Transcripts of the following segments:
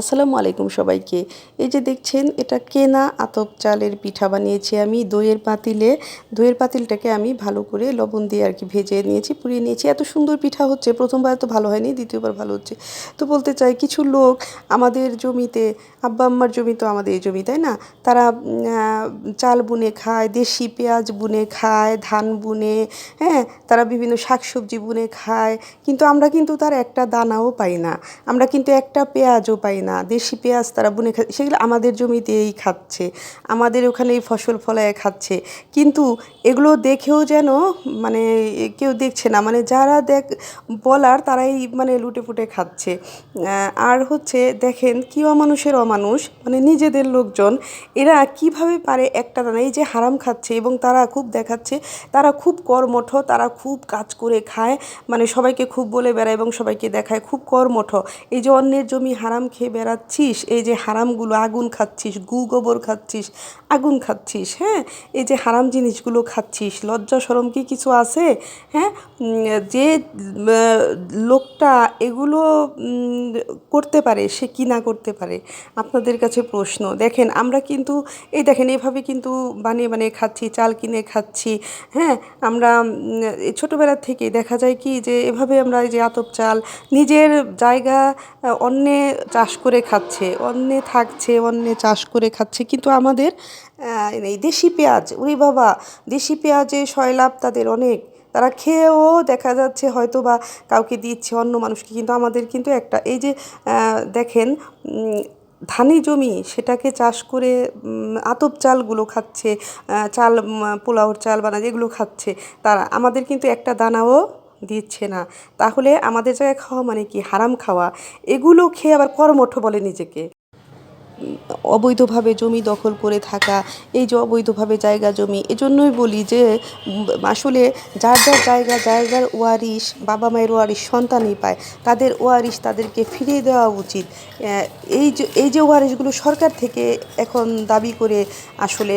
আসসালামু আলাইকুম সবাইকে। এই যে দেখছেন, এটা কেনা আতপ চালের পিঠা বানিয়েছি আমি। দইয়ের পাতিলে, দইয়ের পাতিলটাকে আমি ভালো করে লবণ দিয়ে আর কি ভেজে নিয়েছি, পুড়িয়ে নিয়েছি। এত সুন্দর পিঠা হচ্ছে, প্রথমবার তো ভালো হয়নি, দ্বিতীয়বার ভালো হচ্ছে। তো বলতে চাই, কিছু লোক আমাদের জমিতে, আব্বা আম্মার জমি তো আমাদের এই জমি, তাই না? তারা চাল বুনে খায়, দেশি পেঁয়াজ বুনে খায়, ধান বুনে হ্যাঁ? তারা বিভিন্ন শাকসবজি বুনে খায়। কিন্তু আমরা কিন্তু তার একটা দানাও পাই না। আমরা কিন্তু একটা পেঁয়াজও পাই না, দেশি পেঁয়াজ তারা বুনে খায় সেগুলো আমাদের জমিতেই খাচ্ছে, আমাদের ওখানেই ফসল ফলায় খাচ্ছে। কিন্তু এগুলো দেখেও যেন মানে কেউ দেখছে না মানে যারা দেখ, বলার তারাই মানে লুটে ফুটে খাচ্ছে। আর হচ্ছে দেখেন কি অমানুষের অমানুষ মানে নিজেদের লোকজন, এরা কীভাবে পারে একটা দানা এই যে হারাম খাচ্ছে এবং তারা খুব দেখাচ্ছে, তারা খুব কর্মঠ, তারা খুব কাজ করে খায় মানে সবাইকে খুব বলে বেড়ায় এবং সবাইকে দেখায়, খুব কর্মঠ। এই যে অন্যের জমি হারাম খেয়ে বেড়াচ্ছিস, এই যে হারামগুলো আগুন খাচ্ছিস, গু গোবর খাচ্ছিস, আগুন খাচ্ছিস হ্যাঁ? এই যে হারাম জিনিসগুলো খাচ্ছিস, লজ্জা সরম কি কিছু আছে? হ্যাঁ? যে লোকটা এগুলো করতে পারে, সে কি না করতে পারে? আপনাদের কাছে প্রশ্ন। দেখেন, আমরা কিন্তু, এই দেখেন, এভাবে কিন্তু বানিয়ে বানিয়ে খাচ্ছি, চাল কিনে খাচ্ছি হ্যাঁ? আমরা ছোটোবেলার থেকে দেখা যায় কি যে, এভাবে আমরা এই যে আতপ চাল নিজের জায়গা, অন্যে চাষ করে খাচ্ছে, অন্যে থাকছে, অন্যে চাষ করে খাচ্ছে। কিন্তু আমাদের এই দেশি পেঁয়াজ, উরি বাবা, দেশি পেঁয়াজে সয়লাভ তাদের অনেক। তারা খেয়েও দেখা যাচ্ছে হয়তো বা কাউকে দিচ্ছে, অন্য মানুষকে। কিন্তু আমাদের কিন্তু একটা, এই যে দেখেন ধানি জমি, সেটাকে চাষ করে আতপ চালগুলো খাচ্ছে চাল পোলাওর চাল বানা যেগুলো খাচ্ছে। তারা, আমাদের কিন্তু একটা দানাও দিচ্ছে না। তাহলে আমাদের জায়গায় খাওয়া মানে কি? হারাম খাওয়া। এগুলো খেয়ে আবার কর্মঠ বলে নিজেকে। অবৈধভাবে জমি দখল করে থাকা, এই যে অবৈধভাবে জায়গা জমি, এজন্যই বলি যে আসলে যার যার জায়গা, যার ওয়ারিশ, বাবা মায়ের ওয়ারিশ, সন্তানই পায়, তাদের ওয়ারিশ তাদেরকে ফিরিয়ে দেওয়া উচিত। এই যে এই যে ওয়ারিশগুলো সরকার থেকে এখন দাবি করে, আসলে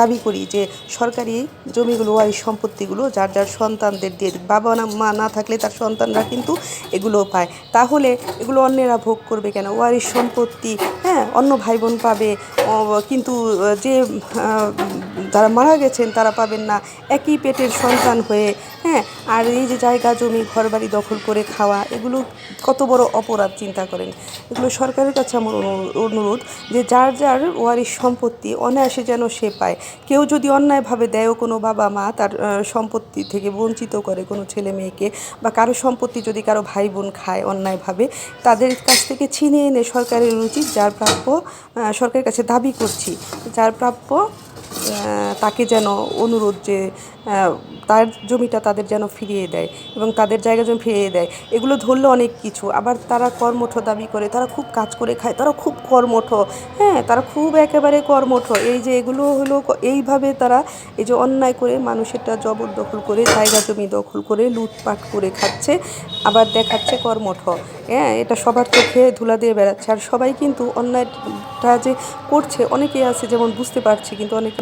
দাবি করি যে, সরকারি জমিগুলো, ওয়ারিশ সম্পত্তিগুলো যার যার সন্তানদের দিয়ে, বাবা না, মা না থাকলে তার সন্তানরা কিন্তু এগুলো পায়। তাহলে এগুলো অন্যেরা ভোগ করবে কেন? ওয়ারিশ সম্পত্তি হ্যাঁ অন্য ভাই বোন পাবে কিন্তু যে যারা মারা গেছেন, তারা পাবেন না। একই পেটের সন্তান হয়ে হ্যাঁ আর এই যে জায়গা, জমি, ঘরবাড়ি দখল করে খাওয়া, এগুলো কত বড় অপরাধ, চিন্তা করেন। এগুলো সরকারের কাছে আমার অনুরোধ যে যার যার ওয়ারিশ সম্পত্তি অনায়াসে যেন সে পায়। কেউ যদি অন্যায়ভাবে দেয়ও কোনো বাবা মা তার সম্পত্তি থেকে বঞ্চিত করে কোনো ছেলে মেয়েকে বা কারও সম্পত্তি যদি কারও ভাই বোন খায় অন্যায়ভাবে, তাদের কাছ থেকে ছিনিয়ে এনে সরকারের উচিত, যার প্রাপ্য সরকারের কাছে দাবি করছি, যার প্রাপ্য তাকে যেন অনুরোধ যে তার জমিটা তাদের যেন ফিরিয়ে দেয় এবং তাদের জায়গা জমি ফিরিয়ে দেয়। এগুলো ধরলে অনেক কিছু। আবার তারা কর্মঠ দাবি করে, তারা খুব কাজ করে খায় তারা খুব কর্মঠ। হ্যাঁ তারা খুব একেবারে কর্মঠ। এই যে এগুলো হলো, এইভাবে তারা এই যে অন্যায় করে মানুষেরটা জবরদখল করে, জায়গা জমি দখল করে, লুটপাট করে খাচ্ছে, আবার দেখাচ্ছে কর্মঠ। হ্যাঁ এটা সবার চোখে ধুলা দিয়ে বেড়াচ্ছে। আর সবাই কিন্তু অন্যায়টা যে করছে, অনেকেই আছে যেমন বুঝতে পারছি, কিন্তু অনেকে